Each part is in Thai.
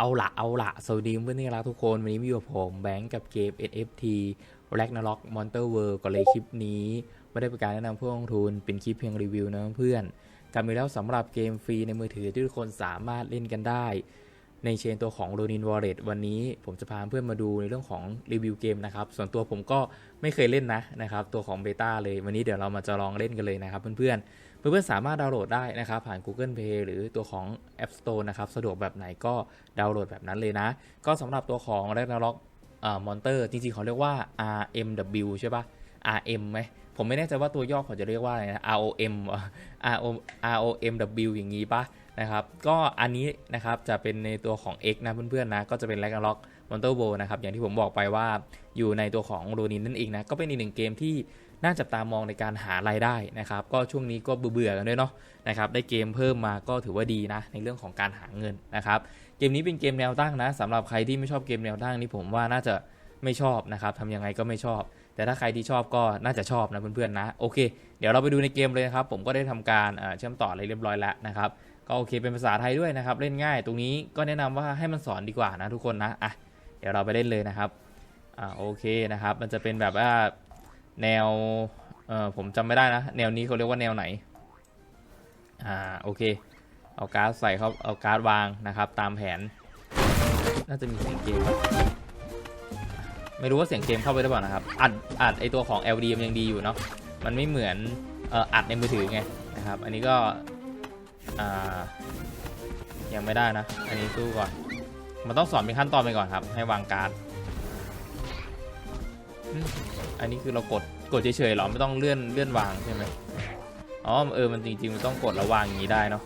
เอาละเอาละสวัสดีเพื่อนที่รักทุกคน วันนี้มีอยู่กับผมแบงค์กับเกม NFT Ragnarok Monster World ก็เลยคลิปนี้ ไม่ได้เป็นการแนะนำเพื่อลงทุนเป็นคลิปเพียงรีวิวนะเพื่อนกันไปแล้วสำหรับเกมฟรีในมือถือที่ทุกคนสามารถเล่นกันได้ ในเชนตัวของ Ronin Wallet วันนี้ผมจะพาเพื่อนมาดูในเรื่องของรีวิวเกมนะครับ ส่วนตัวผมก็ไม่เคยเล่นนะนะครับ ตัวของเบต้าเลย วันนี้เดี๋ยวเรามาจะลองเล่นกันเลยนะครับ เพื่อนๆ เพื่อนๆ สามารถดาวน์โหลดได้นะครับ ผ่าน Google Play หรือตัวของ App Store นะครับ สะดวกแบบไหนก็ดาวน์โหลดแบบนั้นเลยนะ ก็สำหรับตัวของ Ragnarok อ่ามอนเตอร์จริงๆเขาเรียกว่า RMW ใช่ปะ RM ไหม ผมไม่แน่ใจว่าตัวย่อเขาจะเรียกว่าอะไรนะ ROM RO ROMW อย่างนี้ปะนะครับ ก็อันนี้นะครับจะเป็นในตัวของ X นะเพื่อนๆนะก็จะเป็น Ragnarok Monster World นะครับอย่างที่ผมบอกไปว่าอยู่ในตัวของโรนินนั่นเองนะก็เป็นอีกหนึ่งเกมที่น่าจับตามองในการหารายได้นะครับ ก็ช่วงนี้ก็เบื่อๆกันด้วยเนาะนะครับได้เกมเพิ่มมาก็ถือว่าดีนะ ในเรื่องของการหาเงินนะครับเกมนี้เป็นเกมแนวตั้งนะสำหรับใครที่ไม่ชอบเกมแนวตั้งนี่ผมว่าน่าจะไม่ชอบนะครับทำยังไงก็ไม่ชอบ แต่ถ้าใครที่ชอบก็น่าจะชอบนะเพื่อนๆนะโอเค เดี๋ยวเราไปดูในเกมเลยนะครับ ผมก็ได้ทำการเชื่อมต่ออะไรเรียบร้อยแล้วนะครับก็โอเคเป็นภาษาไทยด้วยนะครับ เล่นง่ายตรงนี้ก็แนะนำว่าให้มันสอนดีกว่านะทุกคนนะอะเดี๋ยวเราไปเล่นเลยนะครับอ่าโอเคนะครับ มันจะเป็นแบบว่าแนวเอ่อผมจำไม่ได้นะ แนวนี้เขาเรียกว่าแนวไหนอ่าโอเค เอาการ์ดใส่เขาเอาการ์ดวางนะครับ ตามแผน น่าจะมีเสียงเกม ไม่รู้ว่าเสียงเกมเข้าไปหรือเปล่านะครับ อัด อัดไอตัวของ LD มันยังดีอยู่เนาะ มันไม่เหมือนอัดในมือถือไงนะครับ อันนี้ก็ยังไม่ได้นะ อันนี้สู้ก่อน มันต้องสอนเป็นขั้นตอนไปก่อนครับ ให้วางการ์ด อันนี้คือเรากด กดเฉยๆหรอ ไม่ต้องเลื่อนเลื่อนวางใช่ไหมอ๋อ เออ มันจริงๆมันต้องกดแล้ววางอย่างนี้ได้เนาะ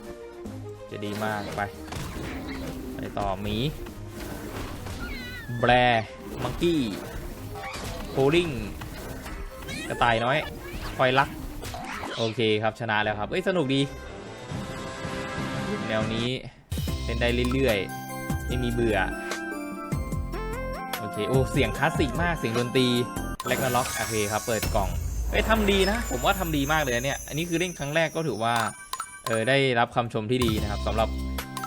จะดีมากไป ไปต่อหมี แบรมังกี้โพลิงกระต่ายน้อย คอยลัก โอเคครับชนะแล้วครับ เอ้ย สนุกดี แนวนี้เล่นได้เรื่อยๆ ไม่มีเบื่อ โอเค โอ้ เสียงคลาสสิกมาก เสียงดนตรีแลกนาล็อก โอเคครับ เปิดกล่องเอ้ยทำดีนะ ผมว่าทำดีมากเลยเนี่ย อันนี้คือเล่นครั้งแรกก็ถือว่า เออ ได้รับคำชมที่ดีนะครับสำหรับ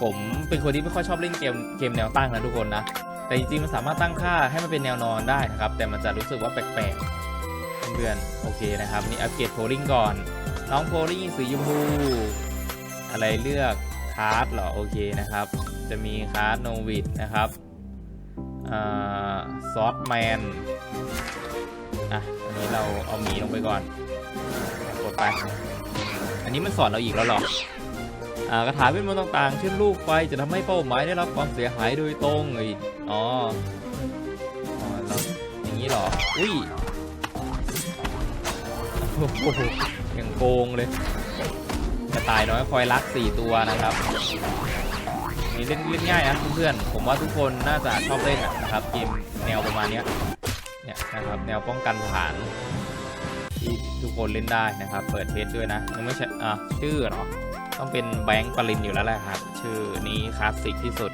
ผมเป็นคนที่ไม่ค่อยชอบเล่นเกมเกมแนวตั้งนะทุกคนนะ แต่จริงๆมันสามารถตั้งค่าให้มันเป็นแนวนอนได้นะครับ แต่มันจะรู้สึกว่าแปลกๆเพื่อนๆโอเคนะครับนี่อัปเกรดโพลิงก่อน น้องโพลิงสีชมพูอะไรเลือกคาร์ดเหรอโอเคนะครับ จะมีคาร์ดโนวิดนะครับซอสแมนอะอันนี้เราเอาหมีลงไปก่อนกดไป อันนี้มันสอนเราอีกแล้วหรออกระถาเวทมนต์ต่างๆ เช่นลูกไฟจะทำให้เป้าหมายได้รับความเสียหายโดยตรงไอ๋ออ๋อเราอย่างนี้เหรอ อุ้ยโอ้โหยังโกงเลยกระต่ายน้อยคอยรัก4ตัวนะครับนี่เล่นเล่นง่ายนะเพื่อนๆผมว่าทุกคนน่าจะชอบเล่นนะครับเกมแนวประมาณนี้เนี่ยนะครับแนวป้องกันฐานที่ทุกคนเล่นได้นะครับ เปิดเทสด้วยนะยังไม่ใช่อะชื่อเหรอต้องเป็นแบงค์ปรินอยู่แล้วแหละครับ ชื่อนี้คลาสสิกที่สุด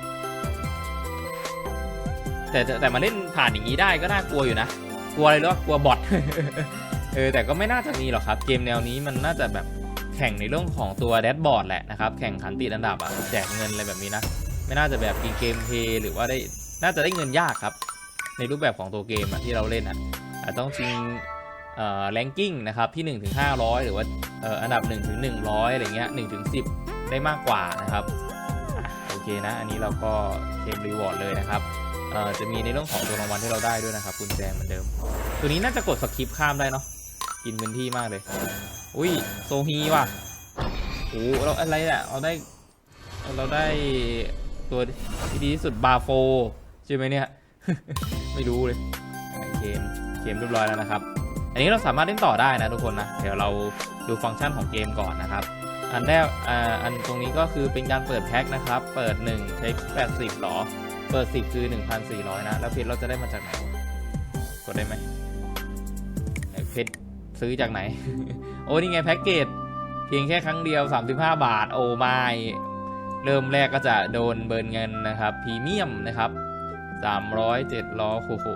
แต่แต่มาเล่นผ่านอย่างนี้ได้ก็น่ากลัวอยู่นะ กลัวอะไรหรอกลัวบอทเออแต่ก็ไม่น่าจะมีหรอกครับ เกมแนวนี้มันน่าจะแบบแข่งในเรื่องของตัวแดชบอร์ดแหละนะครับ แข่งขันติดอันดับอะแจกเงินอะไรแบบนี้นะ ไม่น่าจะแบบมีเกมเพย์หรือว่าได้น่าจะได้เงินยากครับ ในรูปแบบของตัวเกมอะที่เราเล่นอะต้องชิงเอ่อแรงกิ้งนะครับที่ 1 ถึง 500 หรือว่าเอ่ออันดับ 1 ถึง 100 อะไรเงี้ย1ถึง 10 ได้มากกว่านะครับอโอเคนะ อันนี้เราก็เคลมรีวอร์ดเลยนะครับ จะมีในเรื่องของตัวรางวัลที่เราได้ด้วยนะครับกุญแจเหมือนเดิม ตัวนี้น่าจะกดสคิปข้ามได้เนาะกินพื้นที่มากเลย อุ้ยโซฮีว่ะโอ้เราอะไรเนี่ยเราได้เราได้ตัวที่ดีที่สุดบาโฟใช่ไหมเนี่ย ไม่รู้เลยเคมเคมเรียบร้อยแล้วนะครับ อันนี้เราสามารถเล่นต่อได้นะทุกคนนะ เดี๋ยวเราดูฟังก์ชันของเกมก่อนนะครับ อันแรกอ่าอันตรงนี้ก็คือเป็นการเปิดแพ็คนะครับ เปิด 1 ใช้ 80หรอ เปิด10คือ1,400นะ แล้วเพชรเราจะได้มาจากไหน กดได้ไหมเพชรซื้อจากไหน โอ้นี่ไงแพ็กเกจ เพียงแค่ครั้งเดียว 35 บาท โอ้ไม่เริ่มแรกก็จะโดนเบิร์นเงินนะครับพรีเมียมนะครับ300 700โอ้โห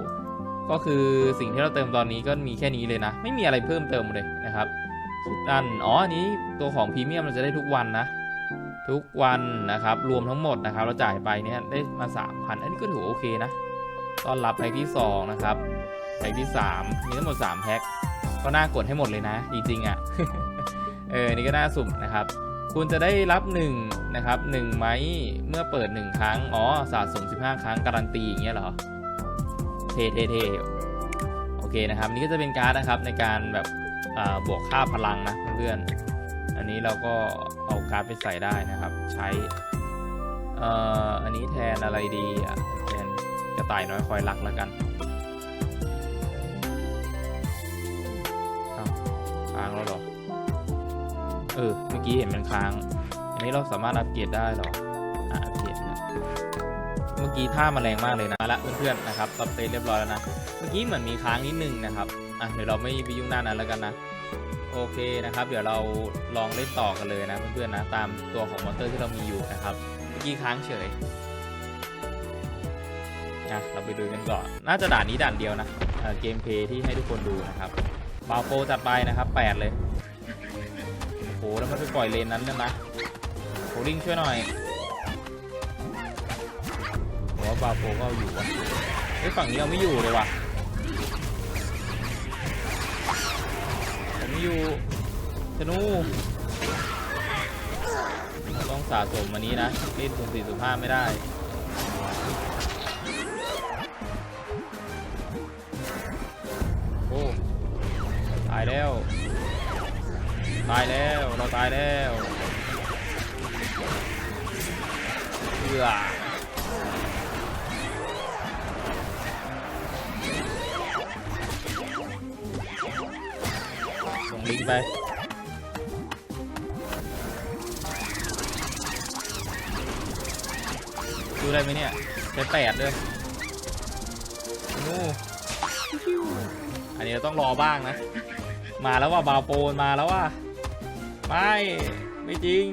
ก็คือสิ่งที่เราเติมตอนนี้ก็มีแค่นี้เลยนะ ไม่มีอะไรเพิ่มเติมเลยนะครับคิดอันอ๋ออันนี้ตัวของพรีเมียมเราจะได้ทุกวันนะ ทุกวันนะครับ รวมทั้งหมดนะครับ เราจ่ายไปเนี่ยได้มา 3,000 อันนี้ก็ถือโอเคนะต้อนรับแพ็กที่สองนะครับแพ็กที่สามมีทั้งหมด 3 แพ็กก็น่ากดให้หมดเลยนะ จริงๆอะ่ะเออนี่ก็น่าสุ่มนะครับ คุณจะได้รับ1นะครับ1ไม้เมื่อเปิด 1 ครั้ง อ๋อสะสม 15 ครั้งการันตีอย่างเงี้ยเหรอเทเทเทโอเคนะครับ นี่ก็จะเป็นการ์ดนะครับในการแบบบวกค่าพลังนะเพื่อนๆอันนี้เราก็ เอาการ์ดไปใส่ได้นะครับ ใช้เอ่ออันนี้แทนอะไรดีอะแทนกระต่ายน้อยคอยรักแล้วกันค้างแล้วหรอ เออ เมื่อกี้เห็นมันค้าง อันนี้เราสามารถอัปเกรดได้หรออะอัปเกรดนะ เมื่อกี้ท่ามาแรงมากเลยนะมาละเพื่อนๆนะครับตับเตเรียบร้อยแล้วนะ เมื่อกี้เหมือนมีค้างนิดนึงนะครับ อะเดี๋ยวเราไม่ไปยุ่งหน้านั้นแล้วกันนะ โอเคนะครับ เดี๋ยวเราลองเล่นต่อกันเลยนะเพื่อนๆนะตามตัวของมอนเตอร์ที่เรามีอยู่นะครับเมื่อกี้ค้างเฉยนะเราไปดูกันก่อน น่าจะด่านนี้ด่านเดียวนะเเกมเพย์ที่ให้ทุกคนดูนะครับบาโปจัดไปนะครับแปดเลยโอ้โหแล้วมันไปปล่อยเลนนั้นเนี่ยนะโคลิงช่วยหน่อยว่าบาโปก็อยู่วะเฮ้ฝั่งนี้เอาไม่อยู่เลยว่ะ อยู่ธนูต้องสะสมอันนี้นะเล่นสุ่มสี่สุ่มห้าไม่ได้โอ้ตายแล้ว ตายแล้วเราตายแล้วเบื่อ ลิงไปดูได้ไหมเนี่ยใช้แปดด้วยนู่อันนี้เราต้องรอบ้างนะ มาแล้วว่าบาวโปนมาแล้วว่าไม่ไม่จริง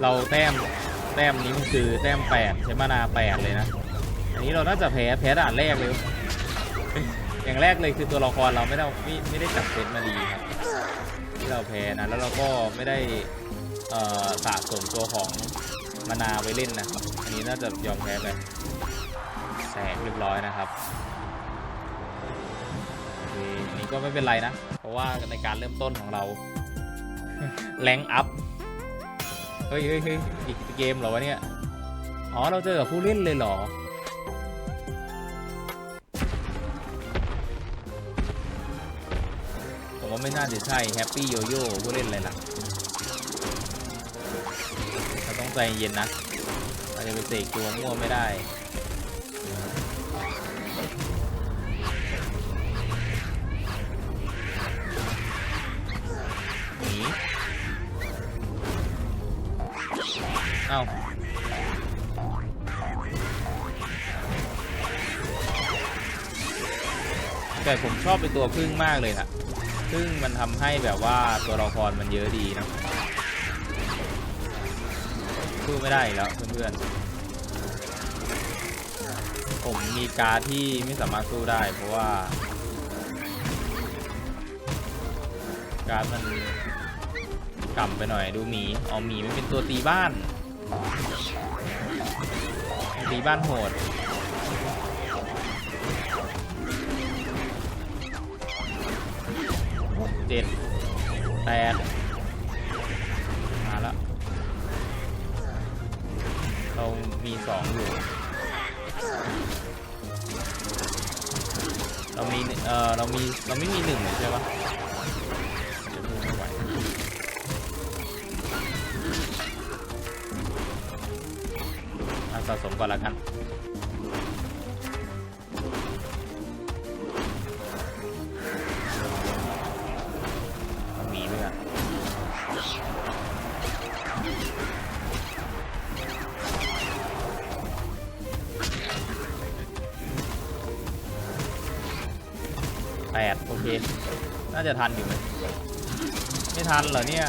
เราแต้ม แต้มนี้มันคือแต้มแปดใช้มานาแปดเลยนะ อันนี้เราน่าจะแพ้แพ้ด่านแรกเลย อย่างแรกเลยคือตัวละครเราไม่ได้ไม่ไม่ได้จับเซตมาดีครับที่เราแพ้นะแล้วเราก็ไม่ได้สะสมตัวของมานาไว้เล่นนะครับอันนี้น่าจะยอมแพ้ไปแสงเรียบร้อยนะครับอันนี้ก็ไม่เป็นไรนะ เพราะว่าในการเริ่มต้นของเราแรงอัพ เฮ้ยเฮ้ยเฮ้ยอีกเกมเหรอวะเนี่ย อ๋อ เราเจอกับผู้เล่นเลยเหรอ ผมว่าไม่น่าจะใช่แฮปปี้โยโย่ผู้เล่นอะไรล่ะเราต้องใจเย็นนะเราจะไปเสกตัวมั่วไม่ได้ เอาแต่ผมชอบเป็นตัวพึ่งมากเลยนะพึ่งมันทำให้แบบว่าตัวละครมันเยอะดีนะสู้ไม่ได้แล้วเพื่อนๆ ผมมีการที่ไม่สามารถสู้ได้เพราะว่า การมันกล่ำไปหน่อยดูหมีเอ๋อหมีมันเป็นตัวตีบ้าน ตีบ้านโหดเจ็ดแปดมาแล้ว เรามีสองอยู่ เรามี เอ่อเรามี เราไม่มีหนึ่งใช่ปะจะ สะสมก่อนละกัน มีด้วยแปดโอเค น่าจะทันอยู่ไหมไม่ทันเหรอเนี่ย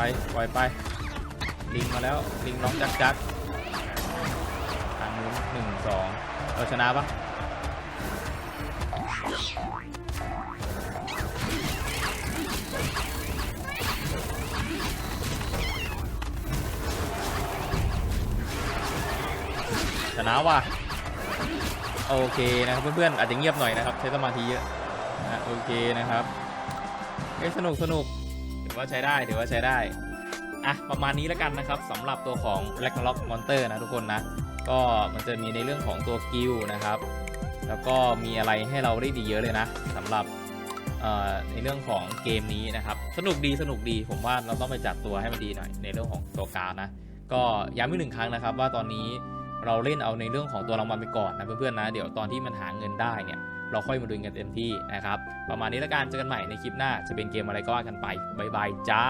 ไปล่อยไปลิงมาแล้วลิงน้องจักจักทางนู้นหนึ่งสองเราชนะปะชนะว่ะโอเคนะครับเพื่อนๆอาจจะเงียบหน่อยนะครับ ใช้สมาธิเยอะนะโอเคนะครับเอ้สนุกสนุก ถือว่าใช้ได้ถือว่าใช้ได้อะประมาณนี้แล้วกันนะครับสำหรับตัวของ Black Lock Monster นะทุกคนนะ ก็มันจะมีในเรื่องของตัวกิลนะครับ แล้วก็มีอะไรให้เราได้ดีเยอะเลยนะสำหรับในเรื่องของเกมนี้นะครับ สนุกดีสนุกดีผมว่าเราต้องไปจัดตัวให้มันดีหน่อยในเรื่องของตัวการดนะ ก็ย้ำอีกหนึ่งครั้งนะครับ ว่าตอนนี้เราเล่นเอาในเรื่องของตัวรางวัลไปก่อนนะเพื่อนๆนะ เดี๋ยวตอนที่มันหาเงินได้เนี่ยเราค่อยมาดูกันเต็มที่นะครับ ประมาณนี้แล้วกันเจอกันใหม่ในคลิปหน้าจะเป็นเกมอะไรก็ว่ากันไปบายบายจ้า